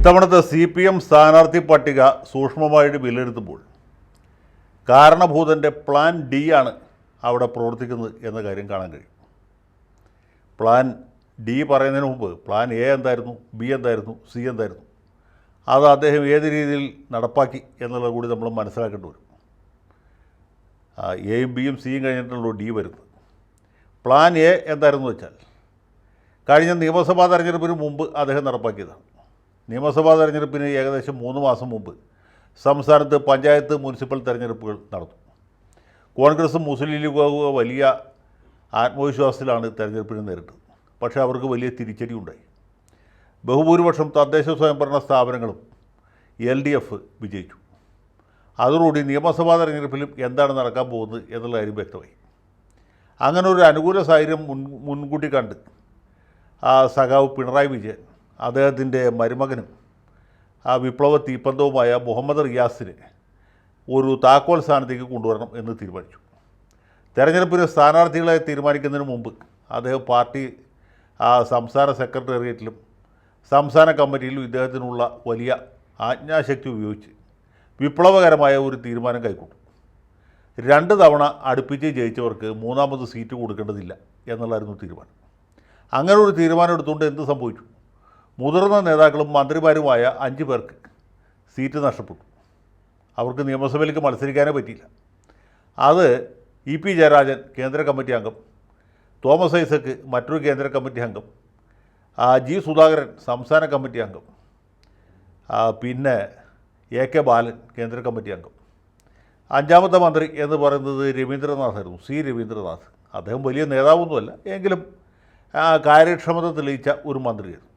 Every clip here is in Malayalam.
ഇത്തവണത്തെ സി പി എം സ്ഥാനാർത്ഥി പട്ടിക സൂക്ഷ്മമായിട്ട് വിലയിരുത്തുമ്പോൾ കാരണഭൂതന്റെ പ്ലാൻ ഡി ആണ് അവിടെ പ്രവർത്തിക്കുന്നത് എന്ന കാര്യം കാണാൻ കഴിയും. പ്ലാൻ ഡി പറയുന്നതിന് മുമ്പ് പ്ലാൻ എ എന്തായിരുന്നു ബി എന്തായിരുന്നു സി എന്തായിരുന്നു അത് അദ്ദേഹം ഏത് രീതിയിൽ നടപ്പാക്കി എന്നുള്ളത് കൂടി നമ്മൾ മനസ്സിലാക്കേണ്ടി വരും. എയും ബിയും സിയും കഴിഞ്ഞിട്ടുള്ളൂ ഡി വരുന്നത്. പ്ലാൻ എ എന്തായിരുന്നു വെച്ചാൽ കഴിഞ്ഞ നിയമസഭാ തെരഞ്ഞെടുപ്പിന് മുമ്പ് അദ്ദേഹം നടപ്പാക്കിയതാണ്. നിയമസഭാ തെരഞ്ഞെടുപ്പിന് ഏകദേശം മൂന്ന് മാസം മുമ്പ് സംസ്ഥാനത്ത് പഞ്ചായത്ത് മുനിസിപ്പൽ തെരഞ്ഞെടുപ്പുകൾ നടന്നു. കോൺഗ്രസും മുസ്ലിം ലീഗും വലിയ ആത്മവിശ്വാസത്തിലാണ് തെരഞ്ഞെടുപ്പിനെ നേരിട്ടത്. പക്ഷേ അവർക്ക് വലിയ തിരിച്ചടി ഉണ്ടായി. ബഹുഭൂരിപക്ഷം തദ്ദേശ സ്വയംഭരണ സ്ഥാപനങ്ങളും എൽ ഡി എഫ് വിജയിച്ചു. അതോടുകൂടി നിയമസഭാ തെരഞ്ഞെടുപ്പിലും എന്താണ് നടക്കാൻ പോകുന്നത് എന്നുള്ള കാര്യം വ്യക്തമായി. അങ്ങനെ ഒരു അനുകൂല സാഹചര്യം മുൻ മുൻകൂട്ടി കണ്ട് ആ സഖാവ് പിണറായി വിജയൻ അദ്ദേഹത്തിന്റെ മരുമകനും ആ വിപ്ലവ തീപ്പന്തവുമായ മുഹമ്മദ് റിയാസിനെ ഒരു താക്കോൽ സ്ഥാനത്തേക്ക് കൊണ്ടുവരണം എന്ന് തീരുമാനിച്ചു. തെരഞ്ഞെടുപ്പിന് സ്ഥാനാർത്ഥികളെ തീരുമാനിക്കുന്നതിന് മുമ്പ് അദ്ദേഹം പാർട്ടി ആ സംസ്ഥാന സെക്രട്ടേറിയറ്റിലും സംസ്ഥാന കമ്മിറ്റിയിലും ഇദ്ദേഹത്തിനുള്ള വലിയ ആജ്ഞാശക്തി ഉപയോഗിച്ച് വിപ്ലവകരമായ ഒരു തീരുമാനം കൈക്കൊണ്ടു. രണ്ട് തവണ അടുപ്പിച്ച് ജയിച്ചവർക്ക് മൂന്നാമത് സീറ്റ് കൊടുക്കേണ്ടതില്ല എന്നുള്ളായിരുന്നു തീരുമാനം. അങ്ങനെ ഒരു തീരുമാനം എടുത്തുകൊണ്ട് എന്ത് സംഭവിച്ചു? മുതിർന്ന നേതാക്കളും മന്ത്രിമാരുമായ അഞ്ച് പേർക്ക് സീറ്റ് നഷ്ടപ്പെട്ടു. അവർക്ക് നിയമസഭയിലേക്ക് മത്സരിക്കാനേ പറ്റിയില്ല. അത് ഇ പി ജയരാജൻ കേന്ദ്ര കമ്മിറ്റി അംഗം തോമസ് ഐസക്ക് മറ്റൊരു കേന്ദ്ര കമ്മിറ്റി അംഗം ജി സുധാകരൻ സംസ്ഥാന കമ്മിറ്റി അംഗം പിന്നെ എ കെ ബാലൻ കേന്ദ്ര കമ്മിറ്റി അംഗം. അഞ്ചാമത്തെ മന്ത്രി എന്ന് പറയുന്നത് രവീന്ദ്രനാഥായിരുന്നു സി രവീന്ദ്രനാഥ്. അദ്ദേഹം വലിയ നേതാവൊന്നുമല്ല എങ്കിലും കാര്യക്ഷമത തെളിയിച്ച ഒരു മന്ത്രിയായിരുന്നു.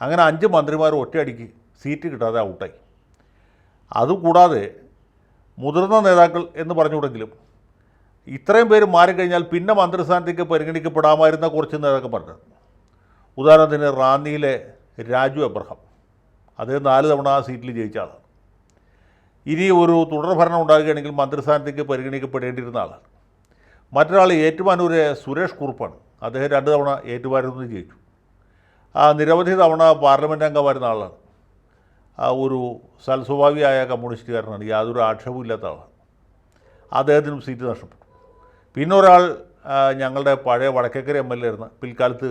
അങ്ങനെ അഞ്ച് മന്ത്രിമാർ ഒറ്റയടിക്ക് സീറ്റ് കിട്ടാതെ ഔട്ടായി. അതുകൂടാതെ മുതിർന്ന നേതാക്കൾ എന്ന് പറഞ്ഞുകൂടെങ്കിലും ഇത്രയും പേര് മാറിക്കഴിഞ്ഞാൽ പിന്നെ മന്ത്രിസ്ഥാനത്തേക്ക് പരിഗണിക്കപ്പെടാമായിരുന്ന കുറച്ച് നേതാക്കൾ പറഞ്ഞത്. ഉദാഹരണത്തിന് റാന്നിയിലെ രാജു അബ്രഹാം. അദ്ദേഹം നാല് തവണ ആ സീറ്റിൽ ജയിച്ച ആളാണ്. ഇനി ഒരു തുടർഭരണം ഉണ്ടാകുകയാണെങ്കിൽ മന്ത്രിസ്ഥാനത്തേക്ക് പരിഗണിക്കപ്പെടേണ്ടിയിരുന്ന ആളാണ്. മറ്റൊരാൾ ഏറ്റുമാനൂരെ സുരേഷ് കുറുപ്പാണ്. അദ്ദേഹം രണ്ട് തവണ ഏറ്റുമാനൂരിൽ നിന്ന് ജയിച്ചു. നിരവധി തവണ പാർലമെന്റ് അംഗമായിരുന്ന ആളാണ്. ഒരു സൽസ്വഭാവിയായ കമ്മ്യൂണിസ്റ്റുകാരനാണ്. യാതൊരു ആക്ഷേപവും ഇല്ലാത്ത ആളാണ്. അദ്ദേഹത്തിനും സീറ്റ് നഷ്ടപ്പെട്ടു. പിന്നെ ഒരാൾ ഞങ്ങളുടെ പഴയ വടക്കേക്കര എം എൽ എ ആയിരുന്ന പിൽക്കാലത്ത്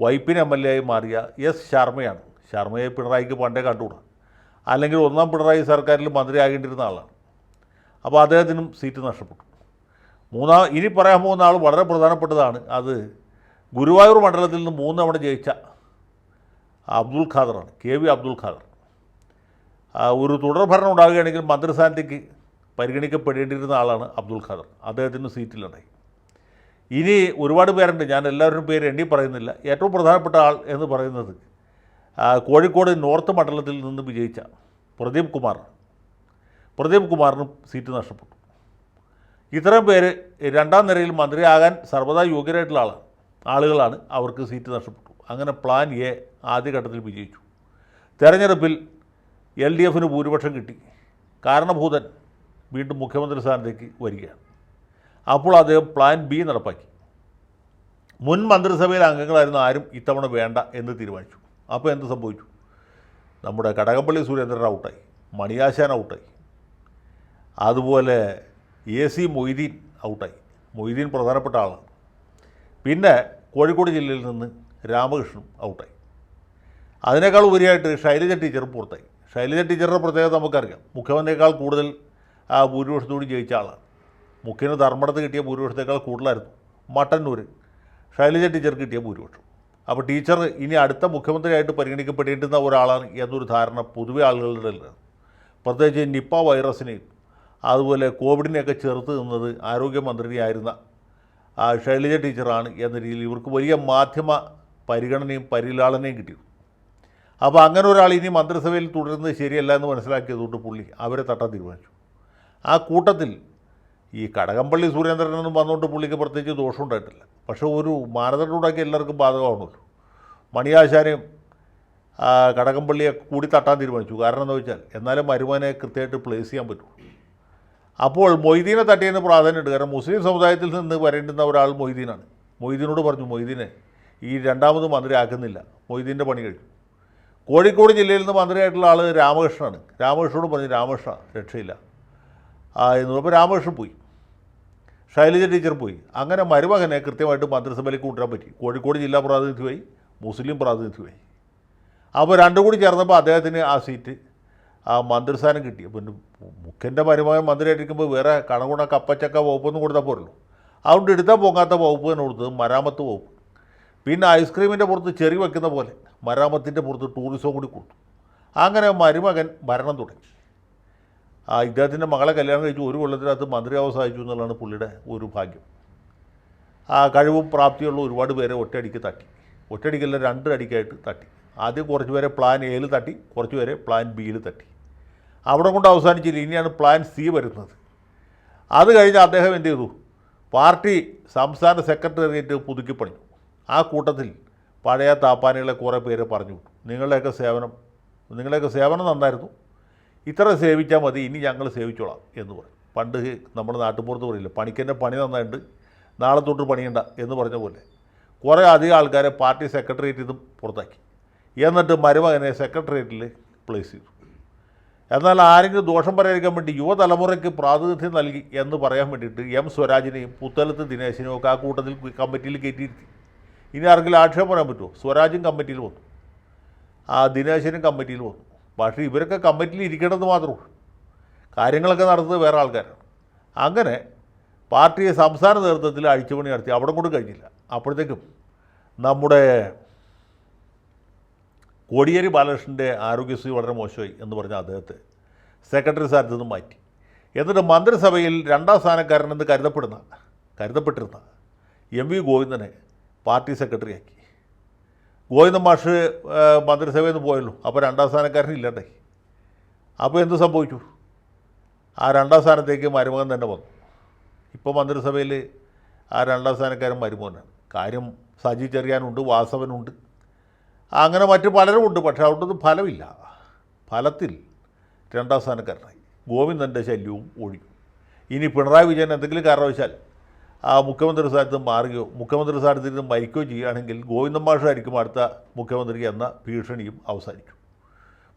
വൈപ്പിൻ എം എൽ എ ആയി മാറിയ എസ് ശർമ്മയാണ്. ശർമ്മയെ പിണറായിക്ക് പണ്ടേ കണ്ടുകൂടാ. അല്ലെങ്കിൽ ഒന്നാം പിണറായി സർക്കാരിൽ മന്ത്രിയാകേണ്ടിരുന്ന ആളാണ്. അപ്പോൾ അദ്ദേഹത്തിനും സീറ്റ് നഷ്ടപ്പെട്ടു. മൂന്നാം ഇനി പറയാൻ പോകുന്ന ആൾ വളരെ പ്രധാനപ്പെട്ടതാണ്. അത് ഗുരുവായൂർ മണ്ഡലത്തിൽ നിന്ന് മൂന്ന് തവണ ജയിച്ച അബ്ദുൽ ഖാദറാണ് കെ വി അബ്ദുൽ ഖാദർ. ഒരു തുടർ ഭരണം ഉണ്ടാവുകയാണെങ്കിൽ മന്ത്രിസ്ഥാനത്തേക്ക് പരിഗണിക്കപ്പെടേണ്ടിയിരുന്ന ആളാണ് അബ്ദുൽ ഖാദർ. അദ്ദേഹത്തിന് സീറ്റിലുണ്ടായി. ഇനി ഒരുപാട് പേരുണ്ട് ഞാൻ എല്ലാവരുടെയും പേര് എണ്ണി പറയുന്നില്ല. ഏറ്റവും പ്രധാനപ്പെട്ട ആൾ എന്ന് പറയുന്നത് കോഴിക്കോട് നോർത്ത് മണ്ഡലത്തിൽ നിന്ന് വിജയിച്ച പ്രദീപ് കുമാർ പ്രദീപ് കുമാറിനും സീറ്റ് നഷ്ടപ്പെട്ടു. ഇത്രയും പേര് രണ്ടാം നിരയിൽ മന്ത്രിയാകാൻ സർവതാ യോഗ്യരായിട്ടുള്ള ആളാണ്. ആളുകളാണ് അവർക്ക് സീറ്റ് നഷ്ടപ്പെട്ടു അങ്ങനെ പ്ലാൻ എ ആദ്യഘട്ടത്തിൽ വിജയിച്ചു. തെരഞ്ഞെടുപ്പിൽ എൽ ഡി എഫിന് ഭൂരിപക്ഷം കിട്ടി. കാരണഭൂതൻ വീണ്ടും മുഖ്യമന്ത്രി സ്ഥാനത്തേക്ക് വരികയാണ്. അപ്പോൾ അദ്ദേഹം പ്ലാൻ ബി നടപ്പാക്കി. മുൻ മന്ത്രിസഭയിലെ അംഗങ്ങളായിരുന്ന ആരും ഇത്തവണ വേണ്ട എന്ന് തീരുമാനിച്ചു. അപ്പോൾ എന്ത് സംഭവിച്ചു? നമ്മുടെ കടകംപള്ളി സുരേന്ദ്രൻ ഔട്ടായി. മണിയാശാൻ ഔട്ടായി. അതുപോലെ എ സി മൊയ്തീൻ ഔട്ടായി. മൊയ്തീൻ പ്രധാനപ്പെട്ട ആളാണ്. പിന്നെ കോഴിക്കോട് ജില്ലയിൽ നിന്ന് രാമകൃഷ്ണൻ ഔട്ടായി. അതിനേക്കാൾ ഉപരിയായിട്ട് ശൈലജ ടീച്ചർ പുറത്തായി. ശൈലജ ടീച്ചറുടെ പ്രത്യേകത നമുക്കറിയാം. മുഖ്യമന്ത്രിയേക്കാൾ കൂടുതൽ ആ ഭൂരിപക്ഷത്തോട് ജയിച്ച ആളാണ്. മുഖ്യന് ധർമ്മടത്ത് കിട്ടിയ ഭൂരിപക്ഷത്തേക്കാൾ കൂടുതലായിരുന്നു. മട്ടന്നൂർ ശൈലജ ടീച്ചർ കിട്ടിയ ഭൂരിപക്ഷം. അപ്പോൾ ടീച്ചർ ഇനി അടുത്ത മുഖ്യമന്ത്രിയായിട്ട് പരിഗണിക്കപ്പെടേണ്ടുന്ന ഒരാളാണ് എന്നൊരു ധാരണ പൊതുവെ ആളുകളുടെ പ്രത്യേകിച്ച് നിപ്പ വൈറസിനെയും അതുപോലെ കോവിഡിനെയൊക്കെ ചേർത്ത് നിന്നത് ആരോഗ്യമന്ത്രിയായിരുന്ന ശൈലജ ടീച്ചറാണ് എന്ന രീതിയിൽ ഇവർക്ക് വലിയ മാധ്യമ പരിഗണനയും പരിലാളനയും കിട്ടിയിരുന്നു അപ്പോൾ അങ്ങനെ ഒരാൾ ഇനി മന്ത്രിസഭയിൽ തുടരുന്നത് ശരിയല്ല എന്ന് മനസ്സിലാക്കിയതുകൊണ്ട് പുള്ളി അവരെ തട്ടാൻ തീരുമാനിച്ചു. ആ കൂട്ടത്തിൽ ഈ കടകംപള്ളി സുരേന്ദ്രനൊന്നും വന്നുകൊണ്ട് പുള്ളിക്ക് പ്രത്യേകിച്ച് ദോഷമുണ്ടായിട്ടില്ല പക്ഷേ ഒരു മാനദണ്ഡം ഉണ്ടാക്കി എല്ലാവർക്കും ബാധകമാണല്ലോ. മണിയാശാനെയും കടകംപള്ളിയെ കൂടി തട്ടാൻ തീരുമാനിച്ചു. കാരണം എന്താ വെച്ചാൽ എന്നാലും മരുമാനെ കൃത്യമായിട്ട് പ്ലേസ് ചെയ്യാൻ പറ്റും അപ്പോൾ മൊയ്തീനെ തട്ടിയതിന് പ്രാധാന്യമുണ്ട്. കാരണം മുസ്ലിം സമുദായത്തിൽ നിന്ന് വരേണ്ടുന്ന ഒരാൾ മൊയ്തീനാണ്. മൊയ്തീനോട് പറഞ്ഞു മൊയ്തീനെ ഈ രണ്ടാമത് മന്ത്രി ആക്കുന്നില്ല. മൊയ്തീന്റെ പണി കഴിഞ്ഞു. കോഴിക്കോട് ജില്ലയിൽ നിന്ന് മന്ത്രിയായിട്ടുള്ള ആൾ രാമകൃഷ്ണനാണ്. രാമകൃഷ്ണനോട് പറഞ്ഞു രാമകൃഷ്ണ രക്ഷയില്ല. എന്ന് അപ്പോൾ രാമകൃഷ്ണൻ പോയി. ശൈലജ ടീച്ചർ പോയി. അങ്ങനെ മരുമകനെ കൃത്യമായിട്ട് മന്ത്രിസഭയിലേക്ക് കൊണ്ടുവരാൻ പറ്റി. കോഴിക്കോട് ജില്ലാ പ്രാതിനിധ്യമായി മുസ്ലിം പ്രാതിനിധ്യമായി. അപ്പോൾ രണ്ടും കൂടി ചേർന്നപ്പോൾ അദ്ദേഹത്തിന് ആ സീറ്റ് ആ മന്ത്രിസ്ഥാനം കിട്ടി. പിന്നെ മുഖ്യന്റെ മരുമകൻ മന്ത്രിയായിട്ടിരിക്കുമ്പോൾ വേറെ കണകുണ കപ്പച്ചക്ക വകുപ്പൊന്നും കൊടുത്താൽ പോരല്ലോ. അതുകൊണ്ട് എടുത്താൽ പോകാത്ത വകുപ്പ് തന്നെ കൊടുത്തത് മരാമത്ത് വകുപ്പ്. പിന്നെ ഐസ്ക്രീമിന്റെ പുറത്ത് ചെറി വെക്കുന്ന പോലെ മരാമത്തിന്റെ പുറത്ത് ടൂറിസവും കൂടി കൊടുത്തു അങ്ങനെ മരുമകൻ ഭരണം തുടങ്ങി. ആ ഇദ്ദേഹത്തിന്റെ മകളെ കല്യാണം കഴിച്ചു ഒരു കൊല്ലത്തിനകത്ത് മന്ത്രിയാവ് സഹായിച്ചു എന്നുള്ളതാണ് പുള്ളിയുടെ ഒരു ഭാഗ്യം. ആ കഴിവും പ്രാപ്തിയുള്ള ഒരുപാട് പേരെ ഒറ്റയടിക്ക് തട്ടി. ഒറ്റയടിക്കല്ല രണ്ട് അടിക്കായിട്ട് തട്ടി. ആദ്യം കുറച്ച് പേരെ പ്ലാൻ എയിൽ തട്ടി കുറച്ച് പേരെ പ്ലാൻ ബിയിൽ തട്ടി. അവിടെ കൊണ്ട് അവസാനിച്ചില്ല. ഇനിയാണ് പ്ലാൻ സി വരുന്നത്. അത് കഴിഞ്ഞ് അദ്ദേഹം എന്ത് ചെയ്തു? പാർട്ടി സംസ്ഥാന സെക്രട്ടേറിയറ്റ് പുതുക്കി പണിഞ്ഞു ആ കൂട്ടത്തിൽ പഴയ താപ്പാനികളെ കുറേ പേര് പറഞ്ഞു. വിട്ടു നിങ്ങളുടെയൊക്കെ സേവനം നിങ്ങളുടെയൊക്കെ സേവനം നന്നായിരുന്നു. ഇത്ര സേവിച്ചാൽ മതി ഇനി ഞങ്ങൾ സേവിച്ചോളാം എന്ന് പറയും പണ്ട് നമ്മുടെ നാട്ടുപുറത്ത് പറയില്ല പണിക്കന്റെ പണി നന്നായിട്ട് നാളെ തൊട്ട് പണിയണ്ട എന്ന് പറഞ്ഞ പോലെ കുറേ അധികം ആൾക്കാരെ പാർട്ടി സെക്രട്ടേറിയറ്റിൽ നിന്നും പുറത്താക്കി. എന്നിട്ട് മരുമകനെ സെക്രട്ടേറിയറ്റിൽ പ്ലേസ് ചെയ്തു. എന്നാൽ ആരെങ്കിലും ദോഷം പറയാതിരിക്കാൻ വേണ്ടി യുവതലമുറയ്ക്ക് പ്രാതിനിധ്യം നൽകി എന്ന് പറയാൻ വേണ്ടിയിട്ട് എം സ്വരാജിനെയും പുത്തലത്ത് ദിനേശിനെയും ഒക്കെ ആ കൂട്ടത്തിൽ കമ്മിറ്റിയിൽ കയറ്റിയിരുത്തി. ഇനി ആർക്കെങ്കിലും ആക്ഷേപം പറയാൻ പറ്റുമോ? സ്വരാജും കമ്മിറ്റിയിൽ വന്നു. ആ ദിനേശനും കമ്മിറ്റിയിൽ വന്നു. പക്ഷേ ഇവരൊക്കെ കമ്മിറ്റിയിൽ ഇരിക്കണമെന്ന് മാത്രമേ കാര്യങ്ങളൊക്കെ നടത്തുന്നത് വേറെ ആൾക്കാരാണ്. അങ്ങനെ പാർട്ടിയെ സംസ്ഥാന നേതൃത്വത്തിൽ അഴിച്ചുപണി നടത്തി അവിടെ കൊണ്ട് കഴിഞ്ഞില്ല. അപ്പോഴത്തേക്കും നമ്മുടെ കോടിയേരി ബാലകൃഷ്ണന്റെ ആരോഗ്യസ്ഥിതി വളരെ മോശമായി എന്ന് പറഞ്ഞ അദ്ദേഹത്തെ സെക്രട്ടറി സ്ഥാനത്ത് നിന്ന് മാറ്റി. എന്നിട്ട് മന്ത്രിസഭയിൽ രണ്ടാം സ്ഥാനക്കാരനെന്ന് കരുതപ്പെടുന്ന കരുതപ്പെട്ടിരുന്ന എം വി ഗോവിന്ദനെ പാർട്ടി സെക്രട്ടറിയാക്കി. ഗോവിന്ദൻ മാഷ് മന്ത്രിസഭയിൽ നിന്ന് പോയല്ലോ. അപ്പോൾ രണ്ടാം സ്ഥാനക്കാരൻ ഇല്ലാണ്ടായി. അപ്പോൾ എന്ത് സംഭവിച്ചു? ആ രണ്ടാം സ്ഥാനത്തേക്ക് മരുമകൻ തന്നെ വന്നു. ഇപ്പോൾ മന്ത്രിസഭയിൽ ആ രണ്ടാം സ്ഥാനക്കാരൻ മരുമകനാണ് കാര്യം സജി ചെറിയാനുണ്ട് വാസവനുണ്ട്. അങ്ങനെ മറ്റു പലരും ഉണ്ട് പക്ഷേ അവിടുന്ന് ഫലമില്ല. ഫലത്തിൽ രണ്ടാം സ്ഥാനക്കാരനായി. ഗോവിന്ദന്റെ ശല്യവും ഒഴിഞ്ഞു. ഇനി പിണറായി വിജയൻ എന്തെങ്കിലും കാരണവശാൽ ആ മുഖ്യമന്ത്രി സ്ഥാനത്ത് മാറുകയോ മുഖ്യമന്ത്രി സ്ഥാനത്ത് നിന്ന് മരിക്കുകയോ ചെയ്യുകയാണെങ്കിൽ ഗോവിന്ദൻ മാഷായിരിക്കും അടുത്ത മുഖ്യമന്ത്രി എന്ന ഭീഷണിയും അവസാനിക്കും.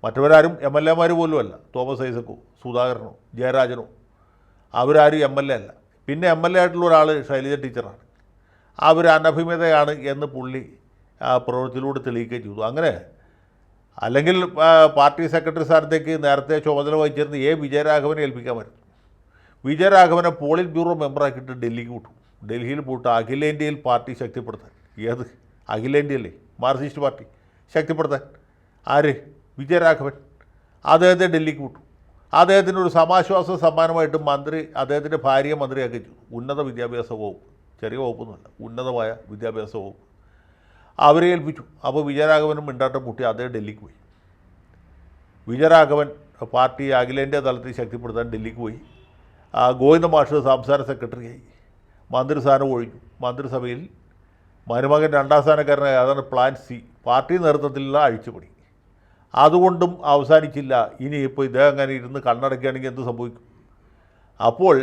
മറ്റവരാരും എം എൽ എമാർ പോലുമല്ല തോമസ് ഐസക്കോ സുധാകരനോ ജയരാജനോ. അവരാരും എം എൽ എ അല്ല. പിന്നെ എം എൽ എ ആയിട്ടുള്ള ഒരാൾ ശൈലജ ടീച്ചറാണ്. അവർ അനഭിമതയാണ് എന്ന് പുള്ളി ആ പ്രവൃത്തിയിലൂടെ തെളിയിക്കുകയും ചെയ്തു. അങ്ങനെ അല്ലെങ്കിൽ പാർട്ടി സെക്രട്ടറി സ്ഥാനത്തേക്ക് നേരത്തെ ചുമതല വഹിച്ചിരുന്ന എ വിജയരാഘവനെ ഏൽപ്പിക്കാമായിരുന്നു വിജയരാഘവനെ പോളിറ്റ് ബ്യൂറോ മെമ്പറാക്കിയിട്ട് ഡൽഹിക്ക് വിട്ടു ഡൽഹിയിൽ പോയിട്ട് അഖിലേന്ത്യയിൽ പാർട്ടി ശക്തിപ്പെടുത്താൻ. ഏത്? അഖിലേന്ത്യയല്ലേ മാർക്സിസ്റ്റ് പാർട്ടി ശക്തിപ്പെടുത്താൻ. ആര്? വിജയരാഘവൻ. അദ്ദേഹത്തെ ഡൽഹിക്ക് വിട്ടു അദ്ദേഹത്തിന് ഒരു സമാശ്വാസ സമ്മാനമായിട്ട് മന്ത്രി അദ്ദേഹത്തിന്റെ ഭാര്യയെ മന്ത്രിയാക്കി ഉന്നത വിദ്യാഭ്യാസ വകുപ്പ്. ചെറിയ വകുപ്പൊന്നുമല്ല ഉന്നതമായ വിദ്യാഭ്യാസ വകുപ്പ്. അവരെ ഏൽപ്പിച്ചു. അപ്പോൾ വിജയരാഘവനും മിണ്ടാട്ടം മുട്ടി അദ്ദേഹം ഡൽഹിക്ക് പോയി. വിജയരാഘവൻ പാർട്ടി അഖിലേന്ത്യാ തലത്തിൽ ശക്തിപ്പെടുത്താൻ ഡൽഹിക്ക് പോയി. ഗോവിന്ദ മാഷ് സംസ്ഥാന സെക്രട്ടറിയായി മന്ത്രിസ്ഥാനം ഒഴിഞ്ഞു. മന്ത്രിസഭയിൽ മരുമകൻ രണ്ടാം സ്ഥാനക്കാരനായ അതാണ് പ്ലാൻ സി പാർട്ടി നേതൃത്വത്തിലുള്ള അഴിച്ചുപണി അതുകൊണ്ടും അവസാനിച്ചില്ല. ഇനി ഇപ്പോൾ ഇദ്ദേഹം അങ്ങനെ ഇരുന്ന് കണ്ണടക്കുകയാണെങ്കിൽ എന്ത് സംഭവിക്കും? അപ്പോൾ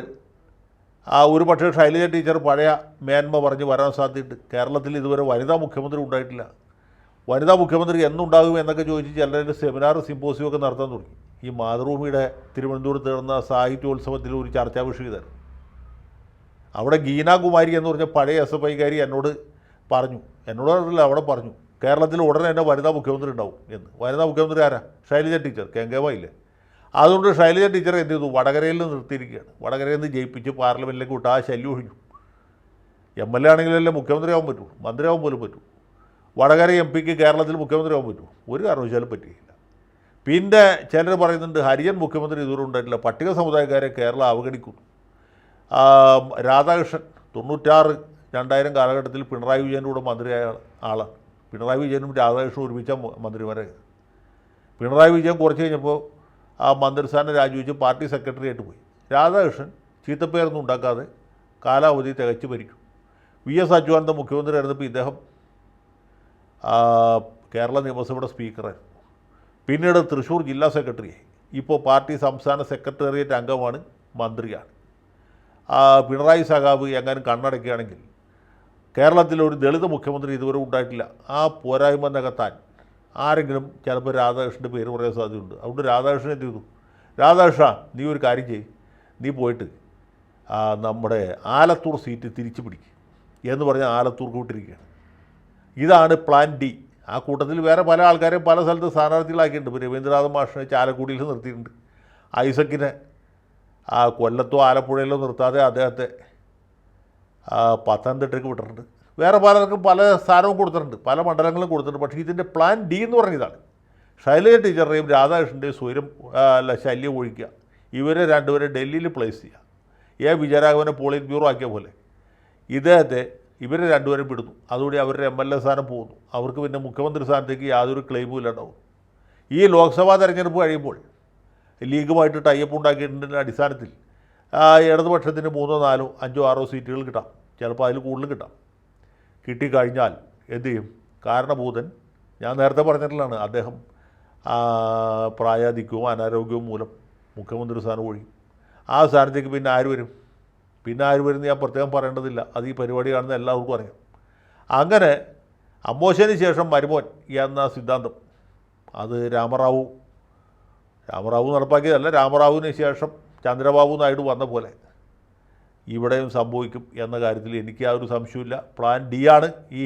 ആ ഒരു പക്ഷേ ശൈലജ ടീച്ചർ പഴയ മേന്മ പറഞ്ഞ് വരാൻ സാധ്യതയുണ്ട്. കേരളത്തിൽ ഇതുവരെ വനിതാ മുഖ്യമന്ത്രി ഉണ്ടായിട്ടില്ല. വനിതാ മുഖ്യമന്ത്രി എന്നുണ്ടാകും എന്നൊക്കെ ചോദിച്ച് ചിലരുടെ സെമിനാർ സിമ്പോസിയം ഒക്കെ നടത്താൻ തുടങ്ങി. ഈ മാതൃഭൂമിയുടെ തിരുവനന്തപുരത്ത് നടന്ന സാഹിത്യോത്സവത്തിൽ ഒരു ചർച്ചാ അവിടെ ഗീനാകുമാരി എന്ന് പറഞ്ഞ പഴയ എസ് എഫ് ഐക്കാരി എന്നോട് പറഞ്ഞു. എന്നോട് പറഞ്ഞില്ല അവിടെ പറഞ്ഞു. കേരളത്തിൽ ഉടനെ തന്നെ വനിതാ മുഖ്യമന്ത്രി ഉണ്ടാവും എന്ന്. വനിതാ മുഖ്യമന്ത്രി ആരാ? ശൈലജ ടീച്ചർ കെങ്കേവായില്ലേ? അതുകൊണ്ട് ശൈലജ ടീച്ചർ എന്ത് ചെയ്തു? വടകരയിൽ നിർത്തിയിരിക്കുകയാണ്. വടകരയിൽ നിന്ന് ജയിപ്പിച്ച് പാർലമെന്റിലേക്ക് വിട്ട് ആ ശല്യം ഒഴിഞ്ഞു. എം എൽ എ ആണെങ്കിലല്ലേ മുഖ്യമന്ത്രിയാവാൻ പറ്റൂ മന്ത്രിയാവാൻ പോലും പറ്റൂ. വടകര എം പിക്ക് കേരളത്തിൽ മുഖ്യമന്ത്രിയാവാൻ പറ്റൂ. ഒരു കാരണവശാലും പറ്റിയില്ല പിന്നെ ചിലർ പറയുന്നുണ്ട് ഹരിജൻ മുഖ്യമന്ത്രി ഇതുവരെ ഉണ്ടായിട്ടില്ല. പട്ടിക സമുദായക്കാരെ കേരളം അവഗണിക്കുന്നു ആ, രാധാകൃഷ്ണൻ തൊണ്ണൂറ്റാറ് രണ്ടായിരം കാലഘട്ടത്തിൽ പിണറായി വിജയന്റെ കൂടെ മന്ത്രിയായ ആളാണ് പിണറായി വിജയനും രാധാകൃഷ്ണനും ഒരുമിച്ച മന്ത്രിമാരെ പിണറായി വിജയൻ കുറച്ച് കഴിഞ്ഞപ്പോൾ ആ മന്ത്രിസ്ഥാനം രാജിവെച്ച് പാർട്ടി സെക്രട്ടറി ആയിട്ട് പോയി. രാധാകൃഷ്ണൻ ചീത്തപ്പേരൊന്നും ഉണ്ടാക്കാതെ കാലാവധി തികച്ച് ഭരിക്കും. വി എസ് അച്യുതാനന്ദ മുഖ്യമന്ത്രി ആയിരുന്നപ്പോൾ ഇദ്ദേഹം കേരള നിയമസഭയുടെ സ്പീക്കറായിരുന്നു. പിന്നീട് തൃശ്ശൂർ ജില്ലാ സെക്രട്ടറിയായി ഇപ്പോൾ പാർട്ടി സംസ്ഥാന സെക്രട്ടേറിയറ്റ് അംഗമാണ് മന്ത്രിയാണ്. പിണറായി സഖാവ് എങ്ങനെ കണ്ണടയ്ക്കുകയാണെങ്കിൽ കേരളത്തിൽ ഒരു ദളിത് മുഖ്യമന്ത്രി ഇതുവരെ ഉണ്ടായിട്ടില്ല. ആ പോരായ്മ നികത്താൻ ആരെങ്കിലും ചിലപ്പോൾ രാധാകൃഷ്ണന്റെ പേര് പറയാൻ സാധ്യതയുണ്ട്. അതുകൊണ്ട് രാധാകൃഷ്ണൻ എന്ത് ചെയ്തു? രാധാകൃഷ്ണ നീ ഒരു കാര്യം ചെയ്യ്. നീ പോയിട്ട് നമ്മുടെ ആലത്തൂർ സീറ്റ് തിരിച്ചു പിടിക്കുക എന്ന് പറഞ്ഞാൽ ആലത്തൂർക്ക് വിട്ടിരിക്കുകയാണ് ഇതാണ് പ്ലാൻ ഡി. ആ കൂട്ടത്തിൽ വേറെ പല ആൾക്കാരെയും പല സ്ഥലത്ത് സ്ഥാനാർത്ഥികളാക്കിയിട്ടുണ്ട്. ഇപ്പോൾ രവീന്ദ്രനാഥ് മാഷിനെ ചാലക്കുടിയിൽ നിർത്തിയിട്ടുണ്ട്. ഐസക്കിനെ ആ കൊല്ലത്തോ ആലപ്പുഴയിലോ നിർത്താതെ അദ്ദേഹത്തെ പത്തനംതിട്ടയ്ക്ക് വിട്ടിട്ടുണ്ട്. വേറെ പലർക്കും പല സ്ഥാനവും കൊടുത്തിട്ടുണ്ട്. പല മണ്ഡലങ്ങളും കൊടുത്തിട്ടുണ്ട്. പക്ഷേ ഇതിന്റെ പ്ലാൻ ഡി എന്ന് പറഞ്ഞതാണ്. ശൈലജ ടീച്ചറിന്റെയും രാധാകൃഷ്ണന്റെയും സ്വരം അല്ല ശല്യം ഒഴിക്കുക. ഇവരെ രണ്ടുപേരെ ഡൽഹിയിൽ പ്ലേസ് ചെയ്യുക. എ. വിജയരാഘവനെ പോളിറ്റ് ബ്യൂറോ ആക്കിയ പോലെ. ഇദ്ദേഹത്തെ ഇവരെ രണ്ടുപേരും വിടുന്നു അതുകൂടി അവരുടെ എം എൽ എ സ്ഥാനം പോകുന്നു. അവർക്ക് പിന്നെ മുഖ്യമന്ത്രി സ്ഥാനത്തേക്ക് യാതൊരു ക്ലെയിമും ഇല്ലാണ്ടാവും. ഈ ലോക്സഭാ തെരഞ്ഞെടുപ്പ് കഴിയുമ്പോൾ ലീഗുമായിട്ട് ടൈപ്പ് ഉണ്ടാക്കിയതിന്റെ അടിസ്ഥാനത്തിൽ ഇടതുപക്ഷത്തിന് മൂന്നോ നാലോ അഞ്ചോ ആറോ സീറ്റുകൾ കിട്ടാം. ചിലപ്പോൾ അതിൽ കൂടുതൽ കിട്ടാം. കിട്ടിക്കഴിഞ്ഞാൽ എന്ത് ചെയ്യും? കാരണഭൂതൻ ഞാൻ നേരത്തെ പറഞ്ഞിട്ടുള്ളതാണ് അദ്ദേഹം പ്രായാധിക്യവും അനാരോഗ്യവും മൂലം മുഖ്യമന്ത്രി സ്ഥാനം ഒഴിയും. ആ സ്ഥാനത്തേക്ക് പിന്നെ ആര് വരും? പിന്നെ ആര് വരും എന്ന് ഞാൻ പ്രത്യേകം പറയേണ്ടതില്ല. അത് ഈ പരിപാടി കാണുന്ന എല്ലാവർക്കും അറിയാം. അങ്ങനെ അമ്മോശന് ശേഷം മരുമോൻ എന്ന സിദ്ധാന്തം. അത് രാമറാവു രാമറാവു നടപ്പാക്കിയതല്ല രാമറാവുവിന് ശേഷം ചന്ദ്രബാബു നായിഡു വന്ന പോലെ ഇവിടെയും സംഭവിക്കും എന്ന കാര്യത്തിൽ എനിക്ക് ആ ഒരു സംശയമില്ല പ്ലാൻ ഡി ആണ് ഈ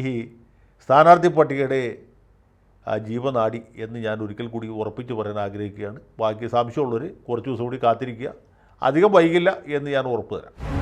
സ്ഥാനാർത്ഥി പട്ടികയുടെ ജീവനാടി എന്ന് ഞാൻ ഒരിക്കൽ കൂടി ഉറപ്പിച്ച് പറയാൻ ആഗ്രഹിക്കുകയാണ്. ബാക്കി സംശയമുള്ളവർ കുറച്ച് ദിവസം കൂടി കാത്തിരിക്കുക. അധികം വൈകില്ല എന്ന് ഞാൻ ഉറപ്പ് തരാം.